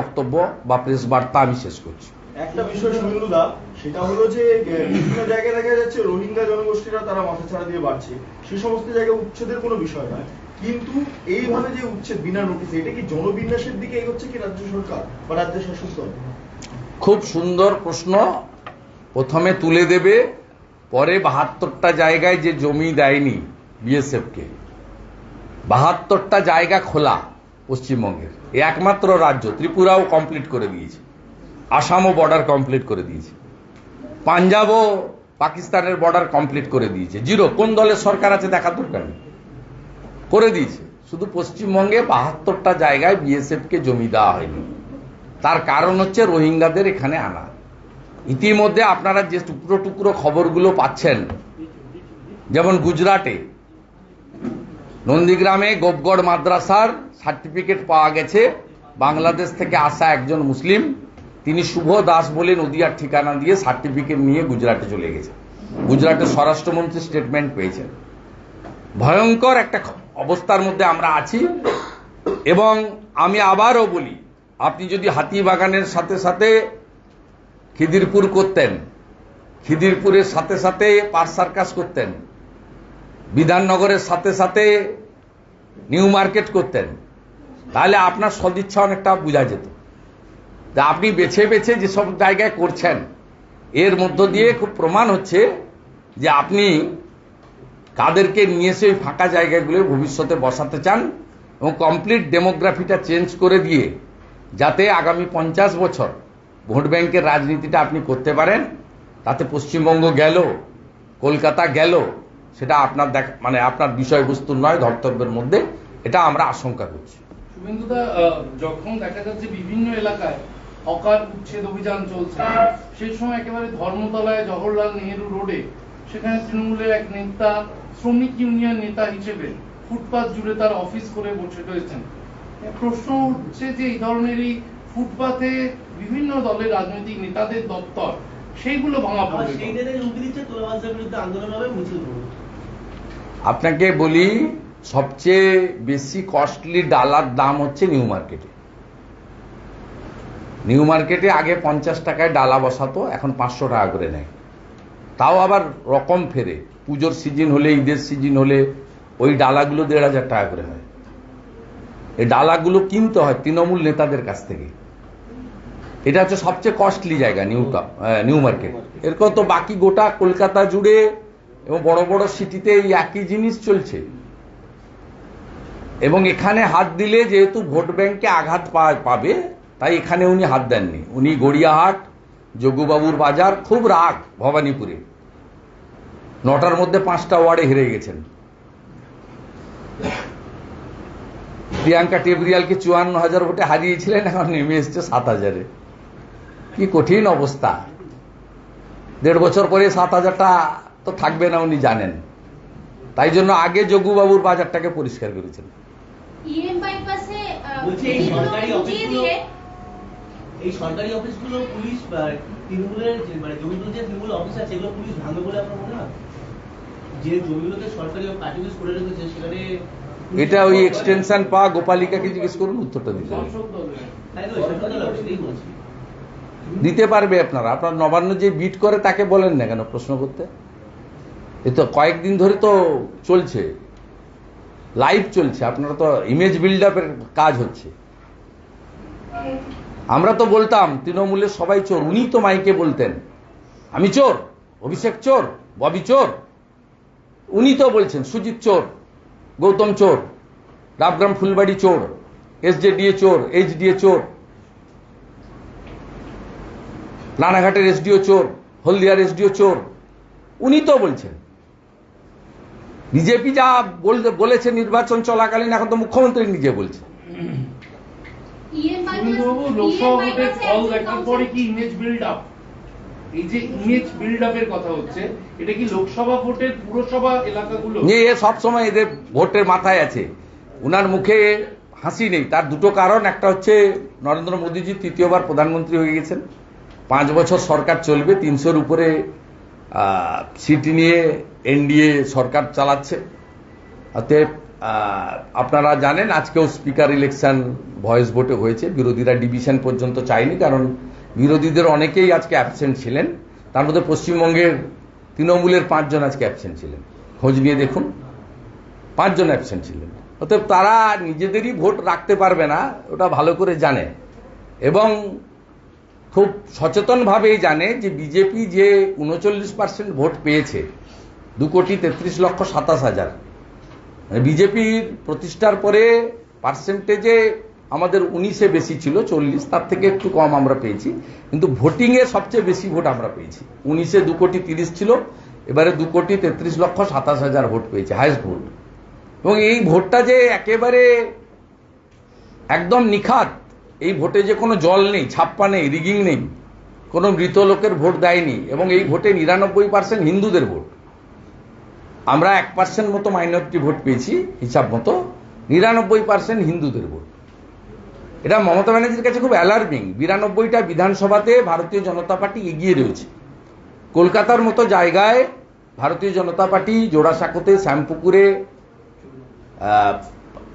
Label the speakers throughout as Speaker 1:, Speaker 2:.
Speaker 1: বক্তব্য বা প্রেস বার্তা আমি শেষ করছি।
Speaker 2: একটা বিষয় শুভেন্দুদা সেটা হলো যে বিভিন্ন জায়গায় দেখা যাচ্ছে রোহিঙ্গা জনগোষ্ঠীরা তারা মাথা ছাড়া দিয়ে বাড়ছে। সে সমস্ত জায়গায় উচ্ছেদের কোনো বিষয় নয়। কিন্তু এইভাবে যে উচ্ছেদ বিনা নোটিসে এটা কি জনবিন্যাসের দিকে এগোচ্ছে কি রাজ্য সরকার বা রাজ্য শাসক দল?
Speaker 1: খুব সুন্দর প্রশ্ন। প্রথমে তুলে দেবে পরে বাহাত্তরটা জায়গায় যে জমি দেয়নি বিএসএফকে বাহাত্তরটা জায়গা খোলা। পশ্চিমবঙ্গের। একমাত্র রাজ্য, ত্রিপুরাও কমপ্লিট করে দিয়েছে। আসামও বর্ডার কমপ্লিট করে দিয়েছে। পাঞ্জাবও পাকিস্তানের বর্ডার কমপ্লিট করে দিয়েছে। জিরো কোন দলের সরকার আছে দেখার দরকার নেই। করে দিয়েছে। শুধু পশ্চিমবঙ্গে বাহাত্তরটা জায়গায় বিএসএফকে জমি দেওয়া হয়নি। তার কারণ হচ্ছে রোহিঙ্গাদের এখানে আনা। ইতিমধ্যে আপনারা যে টুকরো টুকরো খবরগুলো পাচ্ছেন, যেমন গুজরাটে, নন্দীগ্রামে গোপগড় মাদ্রাসার সার্টিফিকেট পাওয়া গেছে। বাংলাদেশ থেকে আসা একজন মুসলিম, তিনি শুভ দাস বলে নদিয়ার ঠিকানা দিয়ে সার্টিফিকেট নিয়ে গুজরাটে চলে গেছে। গুজরাটের স্বরাষ্ট্রমন্ত্রী স্টেটমেন্ট পেয়েছেন। ভয়ঙ্কর একটা অবস্থার মধ্যে আমরা আছি এবং আমি আবারও বলি, আপনি যদি হাতিবাগানের সাথে সাথে খিদিরপুর করতেন, খিদিরপুরের সাথে সাথে পার সার্কাস করতেন, বিধাননগরের সাথে সাথে নিউ মার্কেট করতেন তাহলে আপনার সদিচ্ছা অনেকটা বোঝা যেত। আপনি বেছে বেছে যেসব জায়গায় করছেন, এর মধ্য দিয়ে খুব প্রমাণ হচ্ছে যে আপনি কাদেরকে নিয়ে এসে ওই ফাঁকা জায়গাগুলো ভবিষ্যতে বসাতে চান এবং কমপ্লিট ডেমোগ্রাফিটা চেঞ্জ করে দিয়ে যাতে আগামী পঞ্চাশ বছর ভোট ব্যাংকের রাজনীতিটা আপনি করতে পারেন, তাতে পশ্চিমবঙ্গ গেল, কলকাতা গেল, সেটা আপনার দেখ মানে আপনার বিষয়বস্তু নয়, ধর্তব্যের মধ্যে, এটা আমরা আশঙ্কা করছি।
Speaker 3: শুভেন্দুদা যখন দেখা যাচ্ছে বিভিন্ন এলাকায় হকার উচ্ছেদ অভিযান চলছে সেই সময় একেবারে ধর্মতলায় জওহরলাল নেহেরু রোডে সেখানে তৃণমূলের এক নেতা শ্রমিক ইউনিয়ন নেতা হিসেবে ফুটপাত জুড়ে তার অফিস করে বসে রয়েছেন। প্রশ্ন উঠছে যে এই ধরনের এই ফুটপাতে বিভিন্ন দলের রাজনৈতিক নেতাদের দপ্তর সেইগুলো ভাঙা পড়বে
Speaker 4: সেই নেতাই হুমকি দিচ্ছে তোলাবাজদের বিরুদ্ধে আন্দোলন হবে মিছিল
Speaker 1: আপনাকে বলি সবচেয়ে বেশি কস্টলি ডালার দাম হচ্ছে নিউ মার্কেটে নিউ মার্কেটে আগে পঞ্চাশ টাকায় ডালা বসাতো, এখন পাঁচশো টাকা করে নেয়। তাও আবার রকম ফেরে। পুজোর সিজন হলে, ঈদের সিজন হলে ওই ডালাগুলো দেড় হাজার টাকা করে হয়। এই ডালাগুলো কিনতে হয় তৃণমূল নেতাদের কাছ থেকে। এটা হচ্ছে সবচেয়ে কস্টলি জায়গা নিউ নিউ মার্কেট এরকম তো বাকি গোটা কলকাতা জুড়ে এবং বড় বড় সিটিতে এই একই জিনিস চলছে। এবং এখানে হাত দিলে যেহেতু ভোট ব্যাংকে আঘাত পাবে, তাই এখানে উনি হাত দেননি। উনি গড়িয়াহাট, যোগুবাবুর বাজার, খুব রাগ ভবানীপুরে। নটার মধ্যে পাঁচটা ওয়ার্ডে হেরে গেছেন। প্রিয়াঙ্কা টেবরিয়ালকে চুয়ান্ন হাজার ভোটে হারিয়েছিলেন, এখন নেমে এসছে সাত হাজারে। কি কঠিন অবস্থা। দেড় বছর পরে সাত হাজারটা তো থাকবে না, উনি জানেন। তাই জন্য আগে যোগুবাবুর বাজারটাকে পরিষ্কার করেছেন।
Speaker 5: ইএম বাইপাসে
Speaker 4: বলছি এই সরকারি অফিসগুলো এই সরকারি অফিসগুলো পুলিশ বা তৃণমূলের মানে জমিগুলো যে তৃণমূল অফিস আছে এগুলো পুলিশ ভাঙবে বলে আপনার মনে হয়? যে জমিগুলোতে সরকারি করে রেখেছে সেখানে
Speaker 1: এটা ওই এক্সটেনশন পাওয়া গোপালিকাকে জিজ্ঞেস করুন উত্তরটা দিতে দিতে পারবে আপনারা। আপনার নবান্ন যে বিট করে তাকে বলেন না কেন প্রশ্ন করতে? এ তো কয়েকদিন ধরে তো চলছে। লাইভ চলছে, আপনারা তো ইমেজ বিল্ড আপের কাজ হচ্ছে। আমরা তো বলতাম, তৃণমূলের সবাই চোর, উনি তো মাইকে বলতেন। আমি চোর, অভিষেক চোর, ববি চোর। উনি তো বলছেন, সুজিত চোর, গৌতম চোর ডাবগ্রাম ফুলবাড়ি চোর, এসজেডিএ চোর, এইচডিএ চোর, রানাঘাটের এসডিও চোর, হলদিয়ার এসডিও চোর। উনি তো বলছেন। বিজেপি যা বল- বলেছে নির্বাচন চলাকালীন এখন তো মুখ্যমন্ত্রী নিজে বলছে।
Speaker 5: ইএম
Speaker 3: শুভেন্দুবাবু লোকসভা ভোটের ফল দেখার পরে কি ইমেজ বিল্ড আপ এই যে ইমেজ বিল্ড আপের কথা হচ্ছে এটা কি লোকসভা ভোটের পুরসভা এলাকাগুলো?
Speaker 1: নিয়ে এ সবসময় এদের ভোটের মাথায় আছে। উনার মুখে হাসি নেই। তার দুটো কারণ একটা হচ্ছে নরেন্দ্র মোদীজি তৃতীয়বার প্রধানমন্ত্রী হয়ে গেছেন। পাঁচ বছর সরকার চলবে তিনশোর উপরে সিট নিয়ে এনডিএ সরকার চালাচ্ছে। অতএব আপনারা জানেন আজকেও স্পিকার ইলেকশন ভয়েস ভোটে হয়েছে। বিরোধীরা ডিভিশন পর্যন্ত চায়নি, কারণ বিরোধীদের অনেকেই আজকে অ্যাবসেন্ট ছিলেন। তার মধ্যে পশ্চিমবঙ্গের তৃণমূলের পাঁচজন আজকে অ্যাবসেন্ট ছিলেন। খোঁজ নিয়ে দেখুন, পাঁচজন অ্যাবসেন্ট ছিলেন। অতএব তারা নিজেদেরই ভোট রাখতে পারবে না, ওটা ভালো করে জানে। এবং খুব সচেতনভাবেই জানে যে বিজেপি যে উনচল্লিশ পার্সেন্ট ভোট পেয়েছে, দু কোটি তেত্রিশ লক্ষ সাতাশ হাজার। বিজেপির প্রতিষ্ঠার পরে পার্সেন্টেজে আমাদের উনিশে বেশি ছিল, চল্লিশ, তার থেকে একটু কম আমরা পেয়েছি। কিন্তু ভোটিংয়ে সবচেয়ে বেশি ভোট আমরা পেয়েছি। উনিশে দু কোটি তিরিশ ছিল, এবারে দু কোটি তেত্রিশ লক্ষ সাতাশ হাজার ভোট পেয়েছে হাইস্ট ভোট এবং এই ভোটটা যে একেবারে একদম নিখাত এই ভোটে যে কোনো জল নেই, ছাপ্পা নেই, রিগিং নেই, কোনো মৃত লোকের ভোট দেয়নি এবং এই ভোটে নিরানব্বই পার্সেন্ট হিন্দুদের ভোট। আমরা এক পার্সেন্ট মতো মাইনরিটি ভোট পেয়েছি, হিসাব মতো, নিরানব্বই পার্সেন্ট হিন্দুদের ভোট। এটা মমতা ব্যানার্জির কাছে খুব অ্যালার্মিং বিরানব্বইটা বিধানসভাতে ভারতীয় জনতা পার্টি এগিয়ে রয়েছে। কলকাতার মতো জায়গায় ভারতীয় জনতা পার্টি জোড়াসাঁকোতে, শ্যামপুকুরে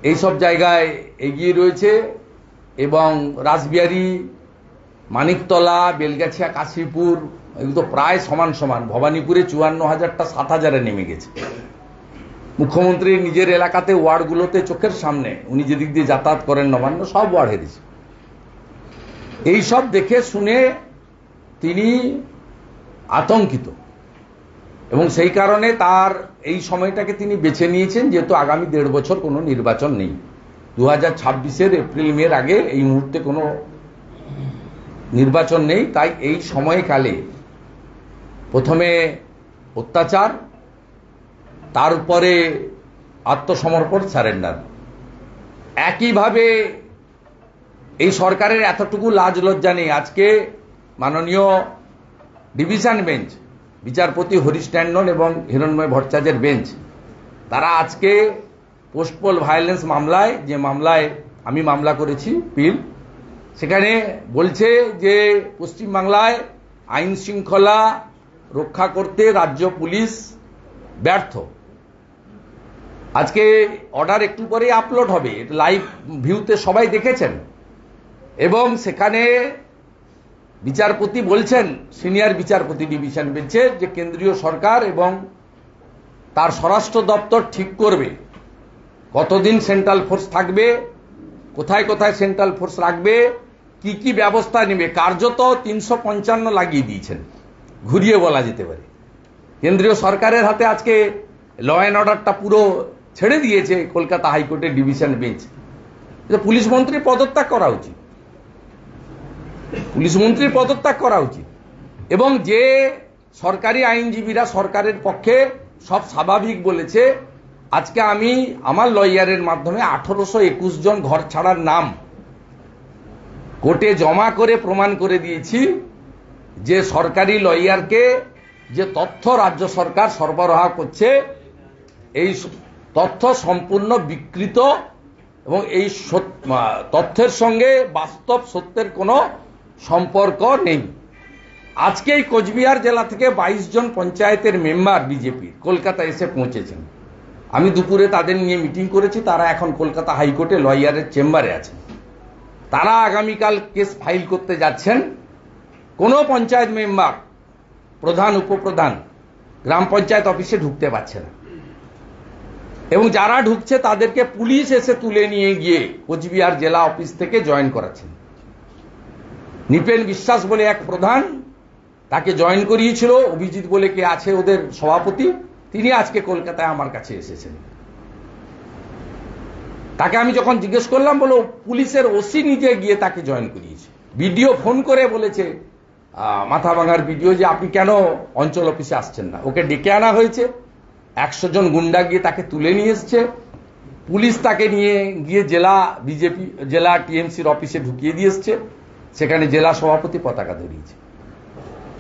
Speaker 1: এইসব জায়গায় এগিয়ে রয়েছে। এবং রাসবিহারী মানিকতলা, বেলগাছিয়া, কাশীপুর, এগুলো প্রায় সমান সমান। ভবানীপুরে চুয়ান্ন হাজারটা, সাত হাজারে নেমে গেছে। মুখ্যমন্ত্রী নিজের এলাকাতে ওয়ার্ডগুলোতে চোখের সামনে, উনি যেদিক দিয়ে যাতায়াত করেন নবান্ন, সব ওয়ার্ড হেরেছে এই সব দেখে শুনে তিনি আতঙ্কিত। এবং সেই কারণে তার এই সময়টাকে তিনি বেছে নিয়েছেন, যেহেতু আগামী দেড় বছর কোনো নির্বাচন নেই। দু হাজার ছাব্বিশের এপ্রিল, মের আগে এই মুহূর্তে কোনো নির্বাচন নেই, তাই এই সময়কালে প্রথমে অত্যাচার, তার উপরে আত্মসমর্পণ, সারেন্ডার। একইভাবে এই সরকারের এতটুকু লাজ লজ্জা নেই। আজকে মাননীয় ডিভিশন বেঞ্চ, বিচারপতি হরিশ ট্যান্ডন এবং হিরণময় ভট্টাচার্যের বেঞ্চ, তারা আজকে পোস্টপোল ভায়োলেন্স মামলায়, যে মামলায় আমি মামলা করেছি, পিল, সেখানে বলছে যে পশ্চিমবাংলায় আইন শৃঙ্খলা রক্ষা করতে রাজ্য পুলিশ ব্যর্থ। আজকে অর্ডার একটু পরে আপলোড হবে লাইভ ভিউতে সবাই দেখেছেন। এবং সেখানে বিচারপতি বলছেন, সিনিয়র বিচারপতি ডিভিশন বেঞ্চে, যে কেন্দ্রীয় সরকার এবং তার স্বরাষ্ট্র দপ্তর ঠিক করবে। কতদিন সেন্ট্রাল ফোর্স থাকবে? কোথায় কোথায় সেন্ট্রাল ফোর্স রাখবে? কি কি ব্যবস্থা নেবে? কার্যত তিনশো পঞ্চান্ন লাগিয়ে দিয়েছেন। ঘুরিয়ে বলা যেতে পারে। কেন্দ্রীয় সরকারের হাতে আজকে ল অ্যান্ড অর্ডারটা পুরো ছেড়ে দিয়েছে কলকাতা হাইকোর্টের ডিভিশন বেঞ্চ পুলিশ মন্ত্রীর পদত্যাগ করা উচিত। পুলিশ মন্ত্রীর পদত্যাগ করা উচিত। এবং যে সরকারি আইনজীবীরা সরকারের পক্ষে সব স্বাভাবিক বলেছে আজকে আমি আমার লয়ারের মাধ্যমে আঠারোশো একুশ জন ঘর ছাড়ার নাম কোর্টে জমা করে প্রমাণ করে দিয়েছি যে সরকারি লয়ারকে যে তথ্য রাজ্য সরকার সরবরাহ করছে, এই তথ্য সম্পূর্ণ বিকৃত এবং এই তথ্যের সঙ্গে বাস্তব সত্যের কোনো সম্পর্ক নেই। আজকে এই কোচবিহার জেলা থেকে বাইশ জন পঞ্চায়েতের মেম্বার বিজেপির কলকাতা এসে পৌঁছেছেন। আমি দুপুরে তাদের নিয়ে মিটিং করেছি, তারা এখন কলকাতা হাইকোর্টে লয়ারের চেম্বারে আছেন তারা আগামীকাল কেস ফাইল করতে যাচ্ছেন। কোনো পঞ্চায়েত মেম্বার, প্রধান, উপপ্রধান গ্রাম পঞ্চায়েত অফিসে ঢুকতে পারছে না। এবং যারা ঢুকছে, তাদেরকে পুলিশ এসে তুলে নিয়ে গিয়ে কোচবিহার জেলা অফিস থেকে জয়েন করাচ্ছেন। নিপেন বিশ্বাস বলে এক প্রধান, তাকে জয়েন করিয়েছিল। অভিজিৎ বলে কে আছে ওদের সভাপতি। তিনি আজকে কলকাতায় আমার কাছে এসেছেন। তাকে আমি যখন জিজ্ঞেস করলাম বলো পুলিশের ওসি নিজে গিয়ে তাকে জয়েন করিয়েছে। ভিডিও ফোন করে বলেছে মাথা ভাঙার ভিডিও যে আপনি কেন অঞ্চল অফিসে আসছেন না? ওকে ডেকে আনা হয়েছে, একশো জন গুন্ডা গিয়ে তাকে তুলে নিয়ে এসছে। পুলিশ তাকে নিয়ে গিয়ে জেলা বিজেপি, জেলা টিএমসির অফিসে ঢুকিয়ে দিয়ে এসছে। সেখানে জেলা সভাপতি পতাকা ধরিয়েছে।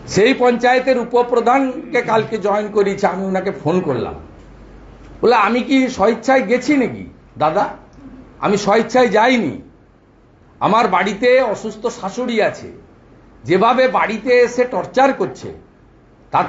Speaker 1: সেই পঞ্চায়েতের উপপ্রধানকে কালকে জয়েন করিয়েছে আমি ওনাকে ফোন করলাম। বলে, আমি কি স্বেচ্ছায় গেছি নাকি? দাদা, আমি স্বেচ্ছায় যাইনি। আমার বাড়িতে অসুস্থ শাশুড়ি আছে। যেভাবে বাড়িতে এসে টর্চার করছে, তাতে